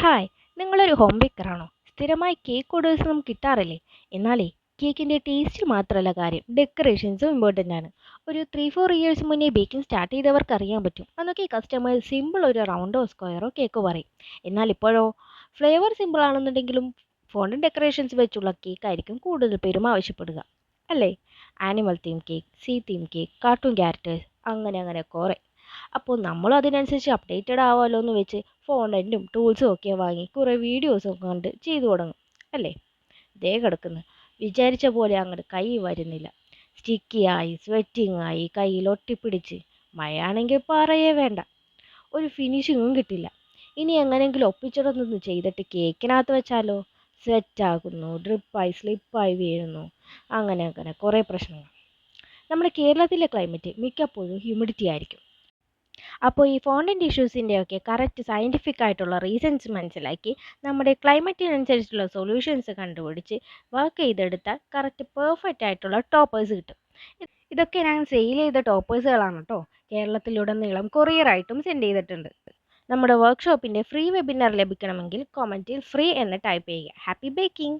Hi നിങ്ങളൊരു home ബേക്കറാണോ സ്ഥിരമായി cake orders ഒന്നും കിട്ടാറില്ലേ? എന്നാലേ കേക്കിന്റെ ടേസ്റ്റ് മാത്രമല്ല കാര്യം. ഡെക്കറേഷൻസും ഇമ്പോർട്ടന്റ് ആണ്. ഒരു ത്രീ ഫോർ ഇയേഴ്സ് മുന്നേ ബേക്കിംഗ് സ്റ്റാർട്ട് ചെയ്തവർക്ക് അറിയാൻ പറ്റും. അന്നൊക്കെ കസ്റ്റമേഴ്സ് സിമ്പിൾ ഒരു റൗണ്ടോ സ്ക്വയറോ കേക്ക് പറയും. എന്നാൽ ഇപ്പോഴോ ഫ്ലേവർ സിമ്പിൾ ആണെന്നുണ്ടെങ്കിലും ഫോണ്ടും ഡെക്കറേഷൻസ് വെച്ചുള്ള കേക്ക് ആയിരിക്കും കൂടുതൽ പേരും ആവശ്യപ്പെടുക. അല്ലേ? Animal theme cake sea theme cake cartoon characters അങ്ങനെ അങ്ങനെ കുറേ. അപ്പോൾ നമ്മൾ അതിനനുസരിച്ച് അപ്ഡേറ്റഡ് ആവാമല്ലോ എന്ന് വെച്ച് ഫോണ്ടന്റും ടൂൾസും ഒക്കെ വാങ്ങി കുറേ വീഡിയോസും കണ്ട് ചെയ്തു തുടങ്ങും അല്ലേ? ദേ കിടക്കുന്നു. വിചാരിച്ച പോലെ അങ്ങോട്ട് കൈ വരുന്നില്ല. സ്റ്റിക്കിയായി ആയി കയ്യിൽ ഒട്ടിപ്പിടിച്ച്. മഴയാണെങ്കിൽ പറയേ വേണ്ട. ഒരു ഫിനിഷിങ്ങും കിട്ടില്ല. ഇനി എങ്ങനെയെങ്കിലും ഒപ്പിച്ചിടന്നൊന്ന് ചെയ്തിട്ട് കേക്കിനകത്ത് വെച്ചാലോ? സെറ്റാകുന്നു ഡ്രിപ്പായി സ്ലിപ്പായി വീഴുന്നു. അങ്ങനെ അങ്ങനെ കുറേ പ്രശ്നങ്ങൾ. നമ്മുടെ കേരളത്തിലെ ക്ലൈമറ്റ് മിക്കപ്പോഴും ഹ്യൂമിഡിറ്റി ആയിരിക്കും. അപ്പോൾ ഈ ഫോണ്ടന്റ് ഇഷ്യൂസിന്റെ ഒക്കെ കറക്റ്റ് സയന്റിഫിക് ആയിട്ടുള്ള റീസൺസ് മനസ്സിലാക്കി നമ്മുടെ ക്ലൈമറ്റിനനുസരിച്ചുള്ള സൊല്യൂഷൻസ് കണ്ടുപിടിച്ച് വർക്ക് ചെയ്തെടുത്താൽ കറക്റ്റ് പെർഫെക്റ്റ് ആയിട്ടുള്ള ടോപ്പേഴ്സ് കിട്ടും. ഇതൊക്കെ ഞാൻ സെയിൽ ചെയ്ത ടോപ്പേഴ്സുകളാണ് കേട്ടോ. കേരളത്തിലുടനീളം കൊറിയറായിട്ടും സെൻഡ് ചെയ്തിട്ടുണ്ട്. നമ്മുടെ വർക്ക്ഷോപ്പിന്റെ ഫ്രീ വെബിനാർ ലഭിക്കണമെങ്കിൽ കോമന്റിൽ ഫ്രീ എന്ന് ടൈപ്പ് ചെയ്യുക. Happy baking